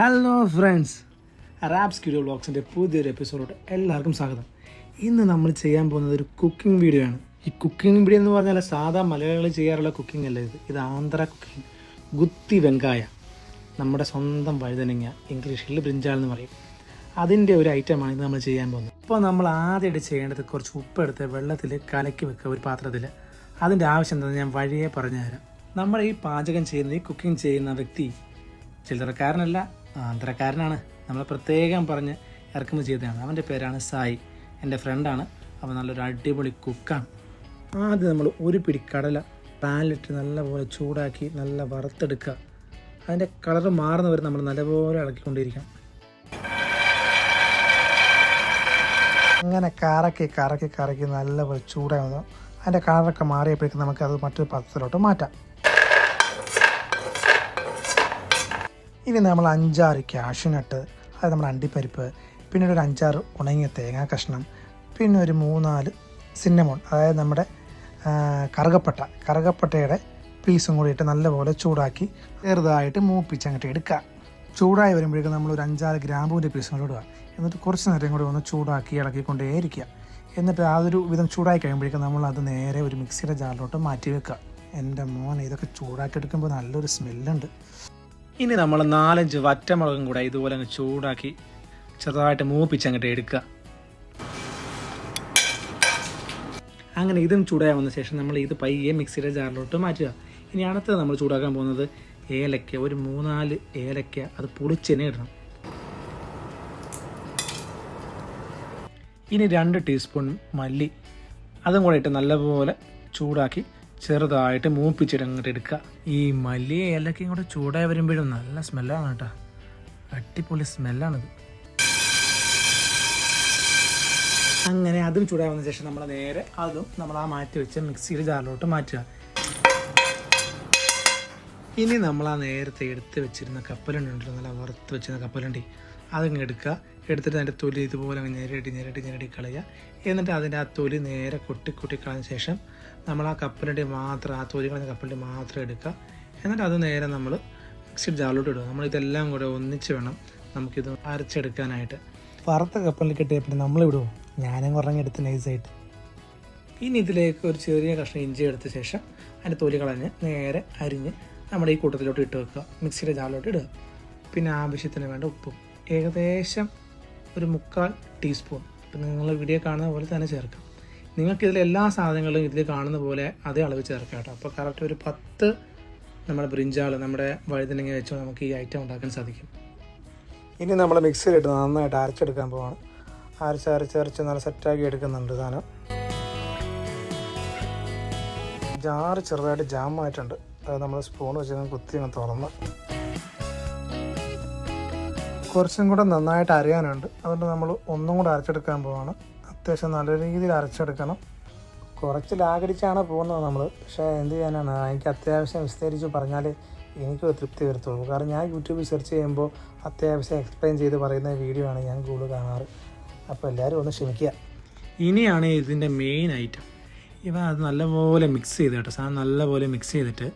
Hello friends Raps Curio വ്ളോഗ്സിന്റെ പുതിയൊരു എപ്പിസോഡോട് എല്ലാവർക്കും സ്വാഗതം. ഇന്ന് നമ്മൾ ചെയ്യാൻ പോകുന്നത് ഒരു കുക്കിംഗ് വീഡിയോ ആണ്. ഈ കുക്കിംഗ് വീഡിയോ എന്ന് പറഞ്ഞാൽ സാധാ മലയാളികൾ ചെയ്യാറുള്ള കുക്കിംഗ് അല്ല ഇത്. ഇത് ആന്ധ്ര കുക്കിംഗ് ഗുത്തി വെങ്കായ. നമ്മുടെ സ്വന്തം വഴുതനങ്ങ ഇംഗ്ലീഷിൽ ബ്രിഞ്ചാൾ എന്ന് പറയും. അതിന്റെ ഒരു ഐറ്റമാണ് ഇത് നമ്മൾ ചെയ്യാൻ പോകുന്നത്. ഇപ്പോൾ നമ്മൾ ആദ്യമായിട്ട് ചെയ്യേണ്ടത് കുറച്ച് ഉപ്പെടുത്ത് വെള്ളത്തിൽ കലക്കി വെക്കുക ഒരു പാത്രത്തിൽ അതിന്റെ ആവശ്യം എന്താണെന്ന് ഞാൻ വഴിയെ പറഞ്ഞുതരാം. നമ്മൾ ഈ പാചകം ചെയ്യുന്ന ഈ കുക്കിംഗ് ചെയ്യുന്ന വ്യക്തി ചില്ലറക്കാരനല്ല ആന്ധ്രക്കാരനാണ്. നമ്മൾ പ്രത്യേകം പറഞ്ഞ് ഇറക്കുമ്പോൾ ചെയ്തതാണ്. അവന്റെ പേരാണ് സായി. എന്റെ ഫ്രണ്ടാണ് അവൻ നല്ലൊരു അടിപൊളി കുക്കാണ് ആദ്യം നമ്മൾ ഒരു പിടി കടല പാനിലിട്ട് നല്ലപോലെ ചൂടാക്കി നല്ല വറുത്തെടുക്കുക. അതിന്റെ കളർ മാറുന്നവരെ നമ്മൾ നല്ലപോലെ ഇളക്കിക്കൊണ്ടിരിക്കാം അങ്ങനെ കറക്കി കറക്കി കറക്കി നല്ലപോലെ ചൂടാകുന്നു അതിന്റെ കളറൊക്കെ മാറിയപ്പോഴേക്കും നമുക്ക് അത് മറ്റൊരു പാത്രത്തിലോട്ട് മാറ്റാം. ഇനി നമ്മൾ അഞ്ചാറ് ക്യാഷ്യൂനട്ട് അത് നമ്മുടെ അണ്ടിപ്പരിപ്പ് പിന്നെ ഒരു അഞ്ചാറ് ഉണങ്ങിയ തേങ്ങാ കഷ്ണം പിന്നെ ഒരു മൂന്നാൽ സിന്നമോൺ അതായത് നമ്മുടെ ആ, കറുകപ്പട്ട. കറുകപ്പട്ടയുടെ പീസും കൂടി ഇട്ട് നല്ലപോലെ ചൂടാക്കി ചെറുതായിട്ട് മൂപ്പിച്ച് അങ്ങോട്ട് എടുക്കുക. ചൂടായി വരുമ്പോഴേക്കും നമ്മൾ ഒരു അഞ്ചാറ് ഗ്രാമ്പൂവിന്റെ പീസും കൂടി ഇടുക. എന്നിട്ട് കുറച്ച് നേരം കൂടി ഒന്ന് ചൂടാക്കി ഇളക്കിക്കൊണ്ടേയിരിക്കുക. എന്നിട്ട് അതൊരു വിധം ചൂടായി കഴിയുമ്പോഴേക്കും നമ്മൾ അത് നേരെ ഒരു മിക്സിയുടെ ജാറിലോട്ട് മാറ്റി വെക്കുക. എന്റെ മോനെ ഇതൊക്കെ ചൂടാക്കി എടുക്കുമ്പോൾ നല്ലൊരു സ്മെല്ലുണ്ട് ഇനി നമ്മൾ നാലഞ്ച് വറ്റമുളകും കൂടെ ഇതുപോലെ അങ്ങ് ചൂടാക്കി ചെറുതായിട്ട് മൂപ്പിച്ച് അങ്ങോട്ട് എടുക്കുക. അങ്ങനെ ഇതും ചൂടായി വന്ന ശേഷം നമ്മൾ ഇത് പയ്യെ മിക്സിയുടെ ജാറിലോട്ട് മാറ്റുക. ഇനി അടുത്തത് നമ്മൾ ചൂടാക്കാൻ പോകുന്നത് ഏലക്ക ഒരു മൂന്നാൽ ഏലക്ക അത് പൊളിച്ചെന്നെ ഇടണം. ഇനി രണ്ട് ടീസ്പൂൺ മല്ലി അതും കൂടെ ഇട്ട് നല്ലപോലെ ചൂടാക്കി ചെറുതായിട്ട് മൂപ്പിച്ചിട്ട് അങ്ങോട്ട് എടുക്കുക. ഈ മല്ലിയെ ഏലക്കയും കൂടെ ചൂടായി വരുമ്പോഴും നല്ല സ്മെല്ലാണ് കേട്ടോ. അടിപൊളി സ്മെല്ലാണിത് അങ്ങനെ അതും ചൂടായി വന്ന ശേഷം നമ്മൾ നേരെ അതും നമ്മൾ ആ മാറ്റി വെച്ച് മിക്സിയിൽ ജാറിലോട്ട് മാറ്റുക. ഇനി നമ്മൾ ആ നേരത്തെ എടുത്ത് വെച്ചിരുന്ന കപ്പലണ്ടി ഉണ്ടല്ലോ നല്ല വറുത്ത് വെച്ചിരുന്ന കപ്പലണ്ടി. അതങ്ങ് എടുക്കുക. എടുത്തിട്ട് അതിന്റെ തൊലി ഇതുപോലെ അങ്ങ് ഞെരടി ഞെരടി ഞെരടി കളയുക. എന്നിട്ട് അതിന്റെ ആ തൊലി നേരെ കൊട്ടി കൊട്ടി കളഞ്ഞ ശേഷം നമ്മൾ ആ കപ്പലണ്ടി മാത്രം ആ തൊലി കളഞ്ഞ കപ്പലണ്ടി മാത്രം എടുക്കുക. എന്നിട്ട് അത് നേരെ നമ്മൾ മിക്സിഡ് ജാറിലോട്ട് ഇടുക. നമ്മളിതെല്ലാം കൂടെ ഒന്നിച്ച് വേണം നമുക്കിത് അരച്ചെടുക്കാനായിട്ട്. വറുത്ത കപ്പലിൽ പിന്നെ നമ്മൾ വിടുമോ ഞാനും കുറഞ്ഞ് എടുത്ത് നൈസായിട്ട് ഇനി ഇതിലേക്ക് ഒരു ചെറിയ കഷ്ണം ഇഞ്ചി എടുത്ത ശേഷം അതിന്റെ തൊലി കളഞ്ഞ് നേരെ അരിഞ്ഞ് നമ്മുടെ ഈ കൂട്ടത്തിലോട്ട് ഇട്ട് വെക്കുക. മിക്സിയുടെ ജാറിലോട്ട് ഇടുക. പിന്നെ ആവശ്യത്തിന് വേണ്ട ഉപ്പും. ഏകദേശം ഒരു മുക്കാൽ ടീസ്പൂൺ ഇപ്പം നിങ്ങൾ വീഡിയോ കാണുന്ന പോലെ തന്നെ ചേർക്കാം. നിങ്ങൾക്ക് എല്ലാ സാധനങ്ങളും ഇതിൽ കാണുന്ന പോലെ അതേ അളവ് ചേർക്കാം കേട്ടോ. അപ്പോൾ കറക്റ്റ് ഒരു പത്ത് നമ്മുടെ ബ്രിഞ്ചാൾ നമ്മുടെ വഴുതനങ്ങ വെച്ചോ നമുക്ക് ഈ ഐറ്റം ഉണ്ടാക്കാൻ സാധിക്കും. ഇനി നമ്മൾ മിക്സിയിലിട്ട് നന്നായിട്ട് അരച്ചെടുക്കാൻ പോവാണ്. അരച്ച് അരച്ച് അരച്ച് നല്ല സെറ്റാക്കി എടുക്കുന്നുണ്ട് സാധനം. ജാറ് ചെറുതായിട്ട് ജാമായിട്ടുണ്ട് അത് നമ്മൾ സ്പൂൺ വെച്ച് കുത്തി അങ്ങ് തുറന്ന്. കുറച്ചും കൂടെ നന്നായിട്ട് അറിയാനുണ്ട് അതുകൊണ്ട് നമ്മൾ ഒന്നും കൂടെ അരച്ചെടുക്കാൻ പോവാണ്. അത്യാവശ്യം നല്ല രീതിയിൽ അരച്ചെടുക്കണം. കുറച്ച് ലാഗടിച്ചാണ് പോകുന്നത് നമ്മൾ പക്ഷേ എന്ത് ചെയ്യാനാണ്? എനിക്ക് അത്യാവശ്യം വിസ്തരിച്ച് പറഞ്ഞാൽ എനിക്ക് തൃപ്തി വരത്തുള്ളൂ. കാരണം ഞാൻ യൂട്യൂബിൽ സെർച്ച് ചെയ്യുമ്പോൾ അത്യാവശ്യം എക്സ്പ്ലെയിൻ ചെയ്ത് പറയുന്ന വീഡിയോ ആണ് ഞാൻ കൂടുതൽ കാണാറ്. അപ്പോൾ എല്ലാവരും ഒന്ന് ക്ഷമിക്കുക. ഇനിയാണ് ഇതിന്റെ മെയിൻ ഐറ്റം ഇവ അത് നല്ലപോലെ മിക്സ് ചെയ്ത് കേട്ടോ. സാധനം നല്ലപോലെ മിക്സ് ചെയ്തിട്ട്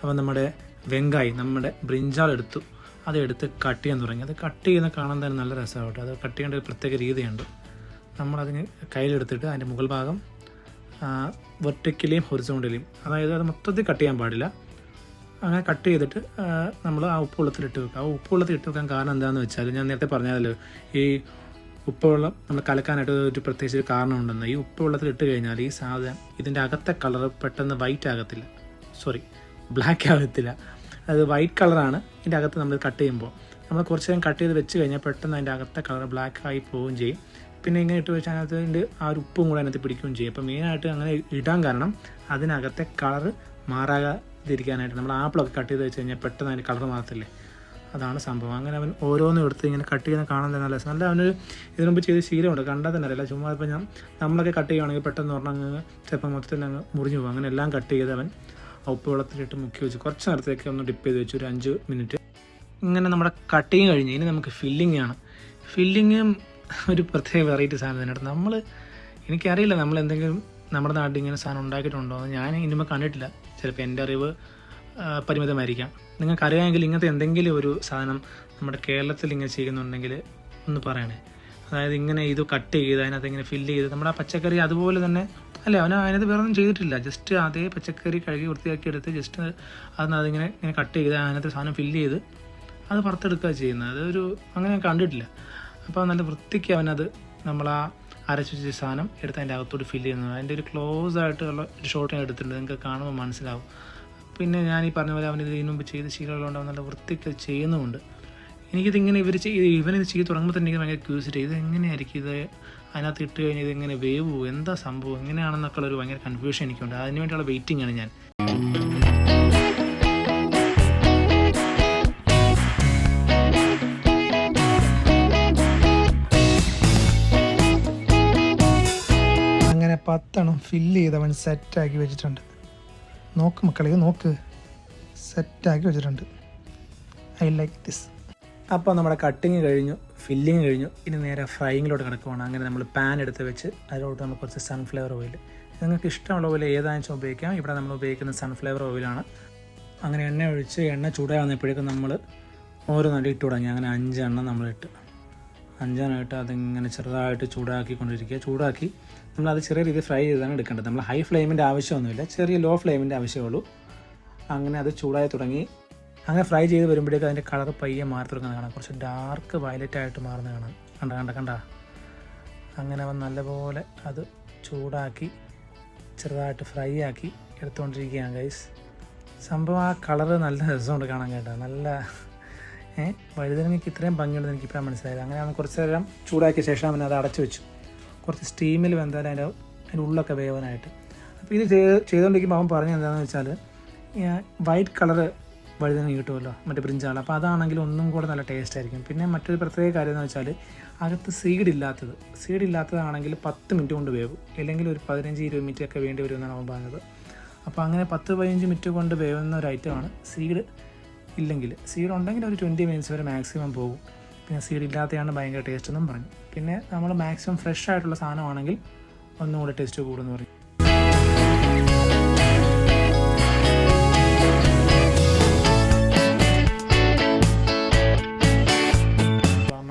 അപ്പോൾ നമ്മുടെ വെങ്കായി നമ്മുടെ ബ്രിഞ്ചാൾ എടുത്തു. അതെടുത്ത് കട്ട് ചെയ്യാൻ തുടങ്ങി. അത് കട്ട് ചെയ്യുന്ന കാണാൻ തന്നെ നല്ല രസമാണ് കേട്ടോ. അത് കട്ട് ചെയ്യേണ്ട ഒരു പ്രത്യേക രീതിയുണ്ട്. നമ്മളതിന് കയ്യിലെടുത്തിട്ട് അതിന്റെ മുകൾ ഭാഗം വെർട്ടിക്കലിയും ഹൊറിസോണ്ടലിയും അതായത് അത് മൊത്തത്തിൽ കട്ട് ചെയ്യാൻ പാടില്ല. അങ്ങനെ കട്ട് ചെയ്തിട്ട് നമ്മൾ ആ ഉപ്പ് വെള്ളത്തിലിട്ട് വെക്കുക. ആ ഉപ്പ് വെള്ളത്തിൽ ഇട്ട് വെക്കാൻ കാരണം എന്താണെന്ന് വെച്ചാൽ ഞാൻ നേരത്തെ പറഞ്ഞാലോ ഈ ഉപ്പ് വെള്ളം നമ്മൾ കലക്കാനായിട്ട് ഒരു പ്രത്യേകിച്ച് ഒരു കാരണം ഉണ്ടെന്ന്. ഈ ഉപ്പ് വെള്ളത്തിൽ ഇട്ട് കഴിഞ്ഞാൽ ഈ സാധനം ഇതിന്റെ അകത്തെ കളർ പെട്ടെന്ന് വൈറ്റ് ആകത്തില്ല. സോറി ബ്ലാക്ക് ആകത്തില്ല. അത് വൈറ്റ് കളറാണ് ഇതിന്റെ അകത്ത് നമ്മൾ കട്ട് ചെയ്യുമ്പോൾ. നമ്മൾ കുറച്ച് നേരം കട്ട് ചെയ്ത് വെച്ച് കഴിഞ്ഞാൽ പെട്ടെന്ന് അതിന്റെ അകത്തെ കളർ ബ്ലാക്ക് ആയി പോവുകയും ചെയ്യും. പിന്നെ ഇങ്ങനെ ഇട്ട് വെച്ചാൽ അതിന്റെ ആ ഒരു ഉപ്പും കൂടെ അതിനകത്ത് പിടിക്കുകയും ചെയ്യും. അപ്പോൾ മെയിനായിട്ട് അങ്ങനെ ഇടാൻ കാരണം അതിനകത്തെ കളർ മാറാതിരിക്കാനായിട്ട് നമ്മൾ ആപ്പിളൊക്കെ കട്ട് ചെയ്ത് വെച്ച് കഴിഞ്ഞാൽ പെട്ടെന്ന് അതിന്റെ കളർ മാറത്തില്ലേ? അതാണ് സംഭവം. അങ്ങനെ അവൻ ഓരോന്നും എടുത്ത് ഇങ്ങനെ കട്ട് ചെയ്യുന്ന കാണാൻ തന്നെ നല്ല നല്ല അവനൊരു ഇതിനു മുമ്പ് ചെയ്ത് ശീലമുണ്ട്. കണ്ടാൽ തന്നെ അറിയില്ല. ചുമ്മാ ഇപ്പം ഞാൻ നമ്മളൊക്കെ കട്ട് ചെയ്യുവാണെങ്കിൽ പെട്ടെന്ന് പറഞ്ഞാൽ ചിലപ്പോൾ മൊത്തത്തിൽ അങ്ങ് മുറിഞ്ഞു പോകും. അങ്ങനെ എല്ലാം കട്ട് ചെയ്ത് അവൻ ഉപ്പ് വെള്ളത്തിലിട്ട് മുക്കി വെച്ച്. കുറച്ച് നേരത്തേക്ക് ഒന്ന് ഡിപ്പ് ചെയ്ത് വെച്ച്. ഒരു അഞ്ച് മിനിറ്റ് ഇങ്ങനെ നമ്മുടെ കട്ടിങ് കഴിഞ്ഞ് ഇനി നമുക്ക് ഫില്ലിംഗ് ആണ്. ഫില്ലിങ്ങും ഒരു പ്രത്യേക വെറൈറ്റി സാധനം തന്നെ നമ്മൾ എനിക്കറിയില്ല നമ്മൾ എന്തെങ്കിലും നമ്മുടെ നാട്ടിൽ ഇങ്ങനെ സാധനം ഉണ്ടാക്കിയിട്ടുണ്ടോ എന്ന്. ഞാൻ ഇനിമ കണ്ടിട്ടില്ല. ചിലപ്പോൾ എന്റെ അറിവ് പരിമിതമായിരിക്കാം. നിങ്ങൾക്ക് അറിയാമെങ്കിൽ ഇങ്ങനത്തെ എന്തെങ്കിലും ഒരു സാധനം നമ്മുടെ കേരളത്തിൽ ഇങ്ങനെ ചെയ്യുന്നുണ്ടെങ്കിൽ ഒന്ന് പറയണേ. അതായത് ഇങ്ങനെ ഇത് കട്ട് ചെയ്ത് അതിനകത്ത് ഇങ്ങനെ ഫില്ല് ചെയ്ത് നമ്മുടെ ആ പച്ചക്കറി അതുപോലെ തന്നെ അല്ല അവൻ അതിനകത്ത് വേറെ ഒന്നും ചെയ്തിട്ടില്ല. ജസ്റ്റ് അതേ പച്ചക്കറി കഴുകി വൃത്തിയാക്കി എടുത്ത് ജസ്റ്റ് അതിന് അതിങ്ങനെ ഇങ്ങനെ കട്ട് ചെയ്ത് അതിനകത്ത് സാധനം ഫില്ല് ചെയ്ത് അത് പുറത്തെടുക്കുക ചെയ്യുന്നത്. അതൊരു അങ്ങനെ കണ്ടിട്ടില്ല. അപ്പോൾ നല്ല വൃത്തിക്ക് അവനത് നമ്മൾ ആ അരച്ചു വെച്ച സാധനം എടുത്ത് അതിന്റെ അകത്തോട്ട് ഫില്ല് ചെയ്യുന്നത്. അതിന്റെ ഒരു ക്ലോസ് ആയിട്ടുള്ള ഒരു ഷോട്ട് ഞാൻ എടുത്തിട്ടുണ്ട്. നിങ്ങൾക്ക് കാണുമ്പോൾ മനസ്സിലാവും. പിന്നെ ഞാൻ ഈ പറഞ്ഞ പോലെ അവൻ ഇത് ഇതിനു മുമ്പ് ചെയ്ത് ശീലമുള്ളതുകൊണ്ട് അവൻ നല്ല വൃത്തിക്ക് ചെയ്യുന്നുമുണ്ട്. എനിക്കിതിങ്ങനെ ഇവർ ചെയ്ത് ഇവനിത് ചെയ്ത് തുടങ്ങുമ്പോൾ തന്നെ എനിക്ക് ഭയങ്കര ക്യൂരിയോസിറ്റി ഇത് എങ്ങനെയായിരിക്കും ഇത് അതിനകത്ത് ഇട്ട് കഴിഞ്ഞാൽ ഇത് എങ്ങനെ വേവു എന്താ സംഭവം? എങ്ങനെയാണെന്നൊക്കെ ഒരു ഭയങ്കര കൺഫ്യൂഷൻ എനിക്കുണ്ട്. അതിന് വേണ്ടിയുള്ള വെയിറ്റിംഗ് ആണ് ഞാൻ. പത്തെണ്ണം ഫില്ല് ചെയ്ത് അവൻ സെറ്റാക്കി വെച്ചിട്ടുണ്ട്. നോക്ക് മക്കളെ നോക്ക്. സെറ്റാക്കി വെച്ചിട്ടുണ്ട്. ഐ ലൈക്ക് ദിസ് അപ്പോൾ നമ്മുടെ കട്ടിങ് കഴിഞ്ഞു ഫില്ലിങ് കഴിഞ്ഞു. ഇനി നേരെ ഫ്രൈയിങ്ങിലോട്ട് കിടക്കുവാണ്. അങ്ങനെ നമ്മൾ പാൻ എടുത്ത് വെച്ച് അതിലോട്ട് നമ്മൾ കുറച്ച് സൺഫ്ലവർ ഓയിൽ നിങ്ങൾക്ക് ഇഷ്ടമുള്ള പോലെ ഏതാണെന്ന് ഉപയോഗിക്കാം. ഇവിടെ നമ്മൾ ഉപയോഗിക്കുന്ന സൺഫ്ലവർ ഓയിലാണ് അങ്ങനെ എണ്ണ ഒഴിച്ച് എണ്ണ ചൂടായി വന്നപ്പോഴേക്കും നമ്മൾ ഓരോന്നായിട്ട് ഇട്ട് തുടങ്ങി. അങ്ങനെ അഞ്ചെണ്ണം നമ്മളിട്ട് അഞ്ചെണ്ണമായിട്ട് അതിങ്ങനെ ചെറുതായിട്ട് ചൂടാക്കിക്കൊണ്ടിരിക്കുക. ചൂടാക്കി നമ്മളത് ചെറിയ രീതിയിൽ ഫ്രൈ ചെയ്താണ് എടുക്കേണ്ടത്. നമ്മൾ ഹൈ ഫ്ലെയിമിന്റെ ആവശ്യമൊന്നുമില്ല. ചെറിയ ലോ ഫ്ലെയിമിന്റെ ആവശ്യമുള്ളൂ. അങ്ങനെ അത് ചൂടായി തുടങ്ങി. അങ്ങനെ ഫ്രൈ ചെയ്ത് വരുമ്പോഴേക്കും അതിന്റെ കളർ പയ്യെ മാറി തുടങ്ങുന്നത് കാണാം. കുറച്ച് ഡാർക്ക് വയലറ്റ് ആയിട്ട് മാറുന്നത് കാണാം. കണ്ട കണ്ട കണ്ട. അങ്ങനെ അവൻ നല്ലപോലെ അത് ചൂടാക്കി ചെറുതായിട്ട് ഫ്രൈ ആക്കി എടുത്തുകൊണ്ടിരിക്കുകയാണ് ഗൈസ് സംഭവം ആ കളർ നല്ല രസമുണ്ട് കാണാൻ കേട്ടോ. നല്ല ഏഹ് വഴുതനങ്ങയ്ക്ക് ഇത്രയും ഭംഗിയുണ്ടെന്ന് എനിക്കിപ്പോഴാണ് മനസ്സിലായത്. അങ്ങനെ അവൻ കുറച്ച് നേരം ചൂടാക്കിയ ശേഷം അവൻ അത് അടച്ചു വെച്ചു. കുറച്ച് സ്റ്റീമിൽ വെന്താൽ അതിന്റെ അതിന്റെ ഉള്ളൊക്കെ വേവാനായിട്ട്. അപ്പോൾ ഇത് ചെയ്ത് ചെയ്തുകൊണ്ടിരിക്കുമ്പോൾ അവൻ പറഞ്ഞത് എന്താണെന്ന് വെച്ചാൽ വൈറ്റ് കളർ വഴുതന കിട്ടുമല്ലോ മറ്റേ ബ്രിഞ്ചാൾ അപ്പോൾ അതാണെങ്കിൽ ഒന്നും കൂടെ നല്ല ടേസ്റ്റ് ആയിരിക്കും. പിന്നെ മറ്റൊരു പ്രത്യേക കാര്യം എന്ന് വെച്ചാൽ അകത്ത് സീഡ് ഇല്ലാത്തത്. സീഡ് ഇല്ലാത്തതാണെങ്കിൽ പത്ത് മിനിറ്റ് കൊണ്ട് വേവും. അല്ലെങ്കിൽ ഒരു പതിനഞ്ച് ഇരുപത് മിനിറ്റ് ഒക്കെ വേണ്ടി വരുമെന്നാണ് അവൻ പറഞ്ഞത്. അപ്പോൾ അങ്ങനെ പത്ത് പതിനഞ്ച് മിനിറ്റ് കൊണ്ട് വേവുന്ന ഒരു ഐറ്റമാണ് സീഡ് ഇല്ലെങ്കിൽ സീഡ് ഉണ്ടെങ്കിൽ ഒരു ട്വന്റി മിനിറ്റ്സ് വരെ മാക്സിമം പോകും. പിന്നെ സീഡ് ഇല്ലാത്തതാണ് ഭയങ്കര ടേസ്റ്റ് എന്നും പറഞ്ഞു. പിന്നെ നമ്മൾ മാക്സിമം ഫ്രഷ് ആയിട്ടുള്ള സാധനമാണെങ്കിൽ ഒന്നുകൂടെ ടേസ്റ്റ് കൂടുമെന്ന് പറഞ്ഞു.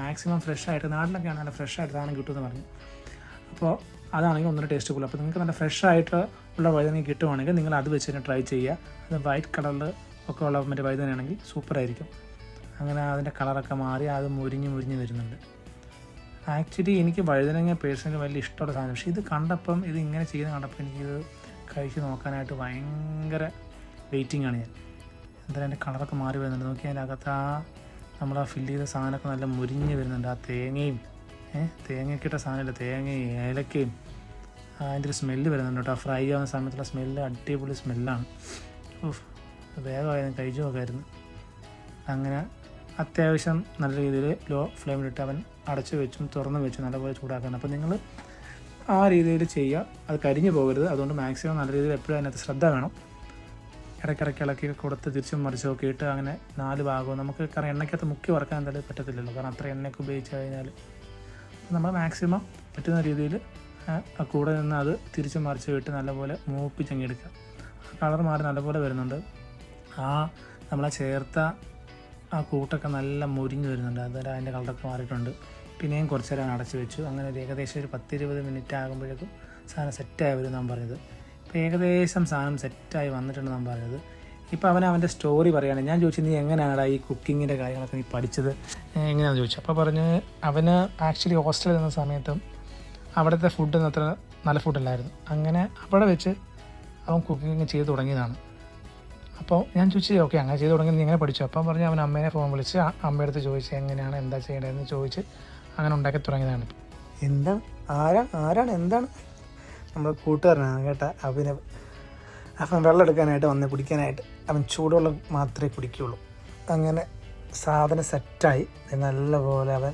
മാക്സിമം ഫ്രഷ് ആയിട്ട് നാട്ടിലൊക്കെയാണ് നല്ല ഫ്രഷ് ആയിട്ട് സാധനം കിട്ടുമെന്ന് പറഞ്ഞു. അപ്പോൾ അതാണെങ്കിൽ ഒന്നര ടേസ്റ്റ് കൂടുതൽ അപ്പോൾ നിങ്ങൾക്ക് നല്ല ഫ്രഷ് ആയിട്ട് ഉള്ള വഴുതനങ്ങ കിട്ടുവാണെങ്കിൽ നിങ്ങൾ അത് വെച്ച് തന്നെ ട്രൈ ചെയ്യുക. അത് വൈറ്റ് കളറിൽ ഒക്കെ ഉള്ള മറ്റേ വഴുതനയാണെങ്കിൽ സൂപ്പറായിരിക്കും അങ്ങനെ അതിന്റെ കളറൊക്കെ മാറി അത് മുരിഞ്ഞ് മുരിഞ്ഞ് വരുന്നുണ്ട്. ആക്ച്വലി എനിക്ക് വഴുതനങ്ങ പേഴ്സണലി വലിയ ഇഷ്ടമുള്ള സാധനം. പക്ഷേ ഇത് കണ്ടപ്പം ഇത് ഇങ്ങനെ ചെയ്യുന്ന കണ്ടപ്പോൾ എനിക്കിത് കഴിച്ച് നോക്കാനായിട്ട് ഭയങ്കര വെയിറ്റിംഗ് ആണ് ഞാൻ. എന്തായാലും അതിന്റെ കളറൊക്കെ മാറി വരുന്നുണ്ട്. നോക്കി അതിന്റെ അകത്ത് ആ നമ്മൾ ആ ഫില്ല് ചെയ്ത സാധനമൊക്കെ നല്ല മുരിഞ്ഞ് വരുന്നുണ്ട്. ആ തേങ്ങയും ഏഹ് തേങ്ങയ്ക്കിട്ട സാധനമില്ല? തേങ്ങയും ഏലക്കയും. അതിന്റെ ഒരു സ്മെല്ല് വരുന്നുണ്ട് കേട്ടോ. ഫ്രൈ ആവുന്ന സമയത്തുള്ള സ്മെല്ല് അടിപൊളി സ്മെല്ലാണ് ഓഹ് വേഗമായിരുന്നു കഴിച്ചു നോക്കായിരുന്നു. അങ്ങനെ അത്യാവശ്യം നല്ല രീതിയിൽ ലോ ഫ്ലെയിമിലിട്ട് അവൻ അടച്ചു വെച്ചും തുറന്നു വെച്ചും നല്ലപോലെ ചൂടാക്കണം. അപ്പോൾ നിങ്ങൾ ആ രീതിയിൽ ചെയ്യുക. അത് കരിഞ്ഞു പോകരുത്. അതുകൊണ്ട് മാക്സിമം നല്ല രീതിയിൽ എപ്പോഴും അതിനകത്ത് ശ്രദ്ധ വേണം. ഇടയ്ക്കിടയ്ക്ക് ഇളക്കി കൊടുത്ത് തിരിച്ചും മറിച്ചും ഒക്കെ ഇട്ട് അങ്ങനെ നാല് ഭാഗവും നമുക്ക് കാരണം എണ്ണയ്ക്കകത്ത് മുക്കി വറക്കാൻ എന്തായാലും പറ്റത്തില്ലല്ലോ. കാരണം അത്ര എണ്ണയൊക്കെ ഉപയോഗിച്ച് കഴിഞ്ഞാൽ നമ്മൾ മാക്സിമം പറ്റുന്ന രീതിയിൽ കൂടെ നിന്ന് അത് തിരിച്ചും മറിച്ചും ഇട്ട് നല്ലപോലെ മൂപ്പിച്ചങ്ങെടുക്കുക കളർ മാറി നല്ലപോലെ വരുന്നുണ്ട്. ആ നമ്മളെ ചേർത്ത ആ കൂട്ടൊക്കെ നല്ല മുരിഞ്ഞ് വരുന്നുണ്ട്. അതുവരെ അതിന്റെ കളറൊക്കെ മാറിയിട്ടുണ്ട്. പിന്നെയും കുറച്ച് നേരം അടച്ചു വെച്ചു. അങ്ങനെ ഒരു ഏകദേശം ഒരു പത്തിരുപത് മിനിറ്റ് ആകുമ്പോഴേക്കും സാധനം സെറ്റായി വരും എന്നാണ് പറഞ്ഞത്. ഇപ്പോൾ ഏകദേശം സാധനം സെറ്റായി വന്നിട്ടുണ്ട് നാം പറഞ്ഞത്. ഇപ്പോൾ അവൻ അവന്റെ സ്റ്റോറി പറയുകയാണ് ഞാൻ ചോദിച്ചു നീ എങ്ങനെയാണ് ഈ കുക്കിങ്ങിന്റെ കാര്യങ്ങളൊക്കെ നീ പഠിച്ചത്? എങ്ങനെയാണെന്ന് ചോദിച്ചു. അപ്പോൾ പറഞ്ഞ് അവന് ആക്ച്വലി ഹോസ്റ്റലിൽ നിന്ന സമയത്തും അവിടുത്തെ ഫുഡ് അത്ര നല്ല ഫുഡല്ലായിരുന്നു അങ്ങനെ അവിടെ വെച്ച് അവൻ കുക്കിങ് ചെയ്ത് തുടങ്ങിയതാണ്. അപ്പോൾ ഞാൻ ചോദിച്ചു ഓക്കെ അങ്ങനെ ചെയ്ത് തുടങ്ങി നീ എങ്ങനെ പഠിച്ചു? അപ്പം പറഞ്ഞ് അവൻ അമ്മേനെ ഫോൺ വിളിച്ച് അമ്മയുടെ അടുത്ത് ചോദിച്ച് എങ്ങനെയാണ് എന്താ ചെയ്യേണ്ടതെന്ന് ചോദിച്ച് അങ്ങനെ ഉണ്ടാക്കി തുടങ്ങിയതാണ്. എന്താ? ആരാ? ആരാണ്? എന്താണ്? നമ്മൾ കൂട്ടുകാരനാണ് കേട്ടാ. അഭിനവ് അവൻ വെള്ളം എടുക്കാനായിട്ട് വന്ന് കുടിക്കാനായിട്ട് അവൻ ചൂടുവെള്ളം മാത്രമേ കുടിക്കുകയുള്ളൂ. അങ്ങനെ സാധനം സെറ്റായി. നല്ലപോലെ അവൻ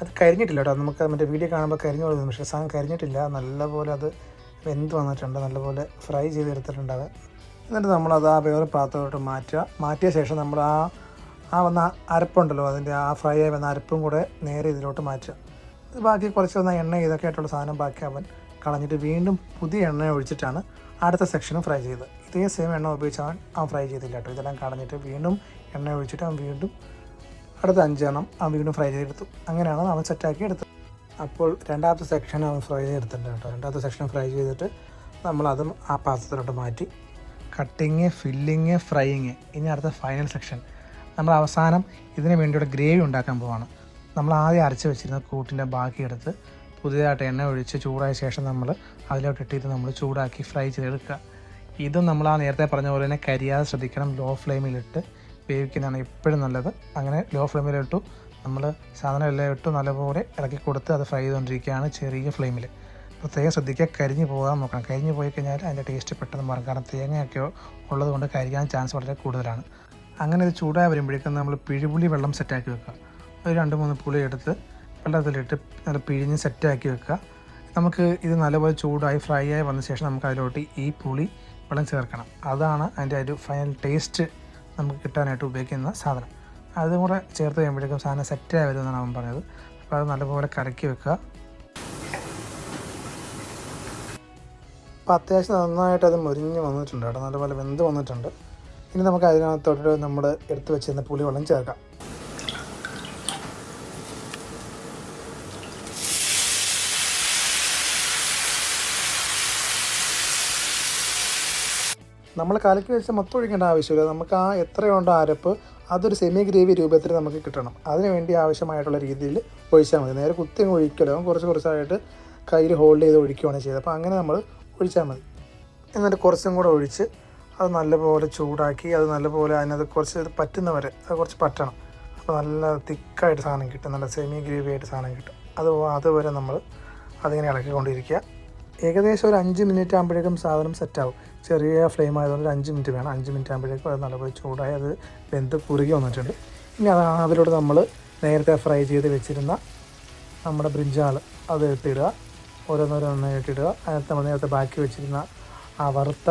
അത് കരിഞ്ഞിട്ടില്ല കേട്ടോ. നമുക്ക് മറ്റേ വീഡിയോ കാണുമ്പോൾ കരിഞ്ഞു പോകുന്നു പക്ഷേ സാധനം കരിഞ്ഞിട്ടില്ല. നല്ലപോലെ അത് വെന്ത് വന്നിട്ടുണ്ട്. നല്ലപോലെ ഫ്രൈ ചെയ്ത് ചെയ്തെടുത്തിട്ടുണ്ട് അവൻ. എന്നിട്ട് നമ്മളത് ആ വേറെ പാത്രത്തോട്ട് മാറ്റുക. മാറ്റിയ ശേഷം നമ്മൾ ആ ആ വന്ന അരപ്പുണ്ടല്ലോ അതിന്റെ ആ ഫ്രൈ ആയി വന്ന അരപ്പും കൂടെ നേരെ ഇതിലോട്ട് മാറ്റുക. ബാക്കി കുറച്ച് വന്ന എണ്ണ ഇതൊക്കെ ആയിട്ടുള്ള സാധനം ബാക്കി അവൻ കളഞ്ഞിട്ട് വീണ്ടും പുതിയ എണ്ണ ഒഴിച്ചിട്ടാണ് അടുത്ത സെക്ഷനും ഫ്രൈ ചെയ്തത് ഇതേ സെയിം എണ്ണ ഉപയോഗിച്ച് അവൻ ഫ്രൈ ചെയ്തില്ല കേട്ടോ ഇതെല്ലാം കളഞ്ഞിട്ട് വീണ്ടും എണ്ണ ഒഴിച്ചിട്ട് അവൻ വീണ്ടും അടുത്ത അഞ്ചെണ്ണം അവൻ വീണ്ടും ഫ്രൈ ചെയ്തെടുത്തു. അങ്ങനെയാണ് അവൻ സെറ്റാക്കി എടുത്തത്. അപ്പോൾ രണ്ടാമത്തെ സെക്ഷൻ അവൻ ഫ്രൈ ചെയ്തെടുത്തിട്ടുണ്ട് കേട്ടോ രണ്ടാമത്തെ സെക്ഷൻ ഫ്രൈ ചെയ്തിട്ട് നമ്മളതും ആ പാത്രത്തിലോട്ട് മാറ്റി. കട്ടിങ് ഫില്ലിങ് ഫ്രൈയിങ് ഇനി അടുത്ത ഫൈനൽ സെക്ഷൻ നമ്മൾ അവസാനം ഇതിന് വേണ്ടിയുള്ള ഗ്രേവി ഉണ്ടാക്കാൻ പോവാണ്. നമ്മൾ ആദ്യം അരച്ച് വെച്ചിരുന്ന കൂട്ടിന്റെ ബാക്കി എടുത്ത് പുതിയതായിട്ട് എണ്ണ ഒഴിച്ച് ചൂടായ ശേഷം നമ്മൾ അതിലോട്ട് ഇട്ടിട്ട് നമ്മൾ ചൂടാക്കി ഫ്രൈ ചെയ്തെടുക്കുക. ഇതും നമ്മൾ ആ നേരത്തെ പറഞ്ഞ പോലെ തന്നെ കരിയാതെ ശ്രദ്ധിക്കണം. ലോ ഫ്ലെയിമിലിട്ട് വേവിക്കുന്നതാണ് എപ്പോഴും നല്ലത്. അങ്ങനെ ലോ ഫ്ലെയിമിലിട്ടു നമ്മൾ സാധനം എല്ലാം ഇട്ടു നല്ലപോലെ ഇളക്കി കൊടുത്ത് അത് ഫ്രൈ ചെയ്തുകൊണ്ടിരിക്കുകയാണ് ചെറിയ ഫ്ലെയിമിൽ പ്രത്യേകം ശ്രദ്ധിക്കുക. കരിഞ്ഞു പോകാൻ നോക്കണം. കരിഞ്ഞു പോയി കഴിഞ്ഞാൽ അതിന്റെ ടേസ്റ്റ് പെട്ടെന്ന് മാറും. കാരണം തേങ്ങയൊക്കെ ഉള്ളതുകൊണ്ട് കരിയാൻ ചാൻസ് വളരെ കൂടുതലാണ്. അങ്ങനെ ഇത് ചൂടായി വരുമ്പോഴേക്കും നമ്മൾ പിഴിപുളി വെള്ളം സെറ്റാക്കി വെക്കുക. ഒരു രണ്ട് മൂന്ന് പുളി എടുത്ത് വെള്ളത്തിലിട്ട് നല്ല പിഴിഞ്ഞ് സെറ്റാക്കി വെക്കുക. നമുക്ക് ഇത് നല്ലപോലെ ചൂടായി ഫ്രൈ ആയി വന്ന ശേഷം നമുക്ക് അതിലോട്ട് ഈ പുളി വെള്ളം ചേർക്കണം. അതാണ് അതിന്റെ ഒരു ഫൈനൽ ടേസ്റ്റ് നമുക്ക് കിട്ടാനായിട്ട് ഉപയോഗിക്കുന്ന സാധനം. അതും കൂടെ ചേർത്ത് കഴിയുമ്പോഴേക്കും സാധനം സെറ്റായി വരുമെന്നാണ് അവൻ പറഞ്ഞത്. അപ്പോൾ അത് നല്ലപോലെ കലക്കി വെക്കുക. അപ്പോൾ അത്യാവശ്യം നന്നായിട്ട് അത് മുരിഞ്ഞ് വന്നിട്ടുണ്ട് കേട്ടോ. നല്ലപോലെ വെന്ത് വന്നിട്ടുണ്ട്. ഇനി നമുക്ക് അതിനകത്തോട്ട് നമ്മൾ എടുത്ത് വെച്ചിരുന്ന പുളി വെള്ളം ചേർക്കാം. നമ്മൾ കലക്കി വെച്ച് മൊത്തം ഒഴിക്കേണ്ട ആവശ്യമില്ല. നമുക്ക് ആ എത്രയുണ്ടോ അരപ്പ് അതൊരു സെമി ഗ്രേവി രൂപത്തിൽ നമുക്ക് കിട്ടണം. അതിന് വേണ്ടി ആവശ്യമായിട്ടുള്ള രീതിയിൽ ഒഴിച്ചാൽ മതി. നേരെ കുത്തി ഒഴിക്കലോ കുറച്ച് കുറച്ചായിട്ട് കയ്യിൽ ഹോൾഡ് ചെയ്ത് ഒഴിക്കുകയാണ് ചെയ്തത് അപ്പോൾ അങ്ങനെ നമ്മൾ ഒഴിച്ചാൽ മതി. എന്നിട്ട് കുറച്ചും കൂടെ ഒഴിച്ച് അത് നല്ലപോലെ ചൂടാക്കി അത് നല്ലപോലെ അതിനകത്ത് കുറച്ച് പറ്റുന്ന വരെ അത് കുറച്ച് പറ്റണം. അപ്പോൾ നല്ല തിക്കായിട്ട് സാധനം കിട്ടും. നല്ല സെമി ഗ്രേവി ആയിട്ട് സാധനം കിട്ടും. അത് അതുവരെ നമ്മൾ അതിങ്ങനെ ഇളക്കിക്കൊണ്ടിരിക്കുക. ഏകദേശം ഒരു അഞ്ച് മിനിറ്റ് ആകുമ്പോഴേക്കും സാധനം സെറ്റാവും ചെറിയ ഫ്ലെയിം ആയതുകൊണ്ട് ഒരു അഞ്ച് മിനിറ്റ് വേണം. അഞ്ച് മിനിറ്റ് ആകുമ്പോഴേക്കും അത് നല്ലപോലെ ചൂടായി അത് വെന്ത് കുറുകി വന്നിട്ടുണ്ട്. ഇനി അത് അതിലൂടെ നമ്മൾ നേരത്തെ ഫ്രൈ ചെയ്ത് വെച്ചിരുന്ന നമ്മുടെ ബ്രിഞ്ചാൾ അത് എടുത്തിടുക. ഓരോന്നോരോന്നായിട്ട് ഇടുക അതിനകത്ത് നമ്മൾ നേരത്തെ ബാക്കി വെച്ചിരുന്ന ആ വറുത്ത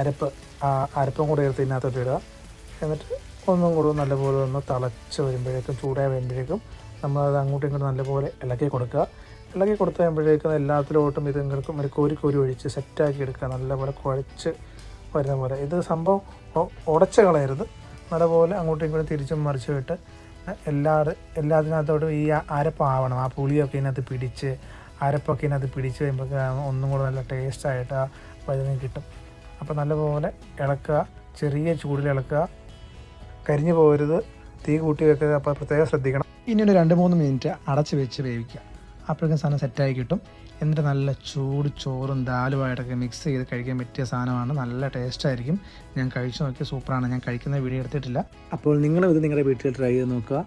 അരപ്പ് ആ അരപ്പും കൂടെ എടുത്ത് ഇതിനകത്തോട്ട് ഇടുക. എന്നിട്ട് ഒന്നും കൂടെ നല്ലപോലെ ഒന്ന് തിളച്ച് വരുമ്പോഴേക്കും ചൂടായി വരുമ്പോഴേക്കും നമ്മളത് അങ്ങോട്ടും ഇങ്ങോട്ടും നല്ലപോലെ ഇളക്കി കൊടുക്കുക. ഇളക്കി കൊടുത്ത് കഴിയുമ്പോഴേക്കും എല്ലാത്തിലോട്ടും ഇത് ഒരു കോരി കോരി ഒഴിച്ച് സെറ്റാക്കി എടുക്കുക. നല്ലപോലെ കുഴച്ച് വരുന്ന പോലെ. ഇത് സംഭവം ഉടച്ച് കളയരുത്. നല്ലപോലെ അങ്ങോട്ടും ഇങ്ങോട്ടും തിരിച്ചും മറിച്ചും ഇട്ട് എല്ലാ എല്ലാത്തിനകത്തോട്ടും ഈ അരപ്പാവണം. ആ പുളിയൊക്കെ ഇതിനകത്ത് പിടിച്ച് അരപ്പൊക്കെ ഇതിനകത്ത് പിടിച്ച് കഴിയുമ്പോൾ ഒന്നും കൂടെ നല്ല ടേസ്റ്റായിട്ട് ആ വഴുതന കിട്ടും. അപ്പോൾ നല്ലപോലെ ഇളക്കുക ചെറിയ ചൂടിൽ ഇളക്കുക. കരിഞ്ഞു പോകരുത് തീ കൂട്ടി വെക്കുക അപ്പോൾ പ്രത്യേകം ശ്രദ്ധിക്കണം. ഇനി ഒരു രണ്ട് മൂന്ന് മിനിറ്റ് അടച്ച് വെച്ച് വേവിക്കുക. അപ്പോഴേക്കും സാധനം സെറ്റായി കിട്ടും. എന്നിട്ട് നല്ല ചൂട് ചോറും ദാലുമായിട്ടൊക്കെ മിക്സ് ചെയ്ത് കഴിക്കാൻ പറ്റിയ സാധനമാണ്. നല്ല ടേസ്റ്റായിരിക്കും ഞാൻ കഴിച്ചു നോക്കി സൂപ്പറാണ്. ഞാൻ കഴിക്കുന്ന വീഡിയോ എടുത്തിട്ടില്ല. അപ്പോൾ നിങ്ങളും ഇത് നിങ്ങളുടെ വീട്ടിൽ ട്രൈ ചെയ്ത് നോക്കുക.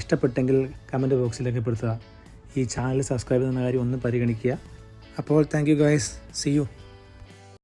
ഇഷ്ടപ്പെട്ടെങ്കിൽ കമന്റ് ബോക്സിൽ രേഖപ്പെടുത്തുക. ഈ ചാനൽ സബ്സ്ക്രൈബ് ചെയ്യുന്ന കാര്യം ഒന്ന് പരിഗണിക്കുക. അപ്പോൾ thank you guys see you